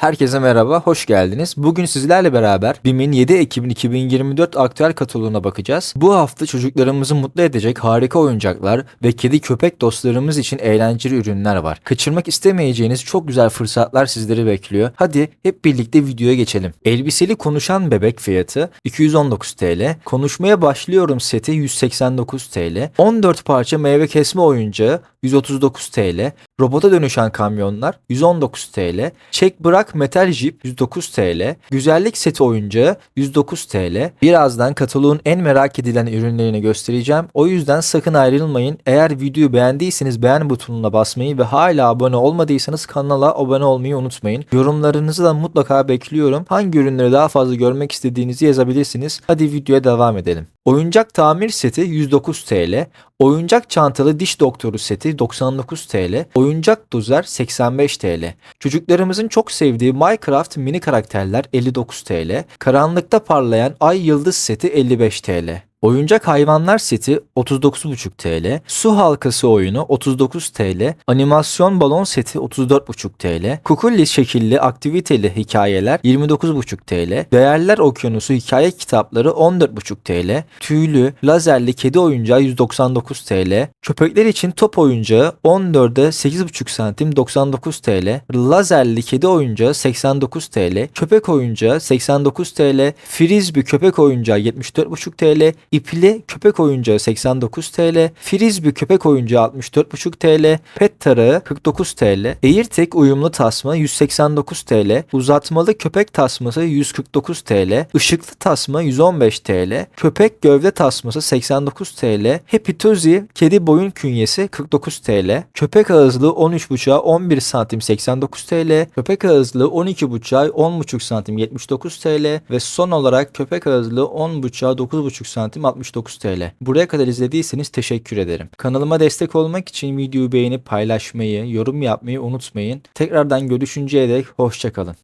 Herkese merhaba, hoş geldiniz. Bugün sizlerle beraber BİM'in 7 Ekim 2024 aktüel kataloğuna bakacağız. Bu hafta çocuklarımızı mutlu edecek harika oyuncaklar ve kedi köpek dostlarımız için eğlenceli ürünler var. Kaçırmak istemeyeceğiniz çok güzel fırsatlar sizleri bekliyor. Hadi hep birlikte videoya geçelim. Elbiseli konuşan bebek fiyatı 219 TL. Konuşmaya başlıyorum seti 189 TL. 14 parça meyve kesme oyuncağı 139 TL. Robota dönüşen kamyonlar 119 TL. Çek bırak metal jip 109 TL. Güzellik seti oyuncağı 109 TL. Birazdan kataloğun en merak edilen ürünlerini göstereceğim. O yüzden sakın ayrılmayın. Eğer videoyu beğendiyseniz beğen butonuna basmayı ve hala abone olmadıysanız kanala abone olmayı unutmayın. Yorumlarınızı da mutlaka bekliyorum. Hangi ürünleri daha fazla görmek istediğinizi yazabilirsiniz. Hadi videoya devam edelim. Oyuncak tamir seti 109 TL. Oyuncak çantalı diş doktoru seti 99 TL. Oyuncak dozer 85 TL. Çocuklarımızın çok sevdiği Minecraft mini karakterler 59 TL. Karanlıkta parlayan ay yıldız seti 55 TL. Oyuncak hayvanlar seti 39,5 TL. Su halkası oyunu 39 TL. Animasyon balon seti 34,5 TL. Kukulli şekilli aktiviteli hikayeler 29,5 TL. Değerler okyanusu hikaye kitapları 14,5 TL. Tüylü lazerli kedi oyuncağı 199 TL. Köpekler için top oyuncağı 14'e 8,5 santim 99 TL. Lazerli kedi oyuncağı 89 TL. Köpek oyuncağı 89 TL. Frisbee köpek oyuncağı 74,5 TL. İpli köpek oyuncağı 89 TL. Frisbee köpek oyuncağı 64,5 TL. Pet tarağı 49 TL. Airtek uyumlu tasma 189 TL. Uzatmalı köpek tasması 149 TL. Işıklı tasma 115 TL. Köpek gövde tasması 89 TL. Happy Tozy kedi boyun künyesi 49 TL. Köpek ağızlı 13.5'a 11 santim 89 TL. Köpek ağızlı 12.5'a 10.5 santim 79 TL. Ve son olarak köpek ağızlı 10.5'a 9.5 santim 69 TL. Buraya kadar izlediyseniz teşekkür ederim. Kanalıma destek olmak için videoyu beğenip paylaşmayı, yorum yapmayı unutmayın. Tekrardan görüşünceye dek hoşçakalın.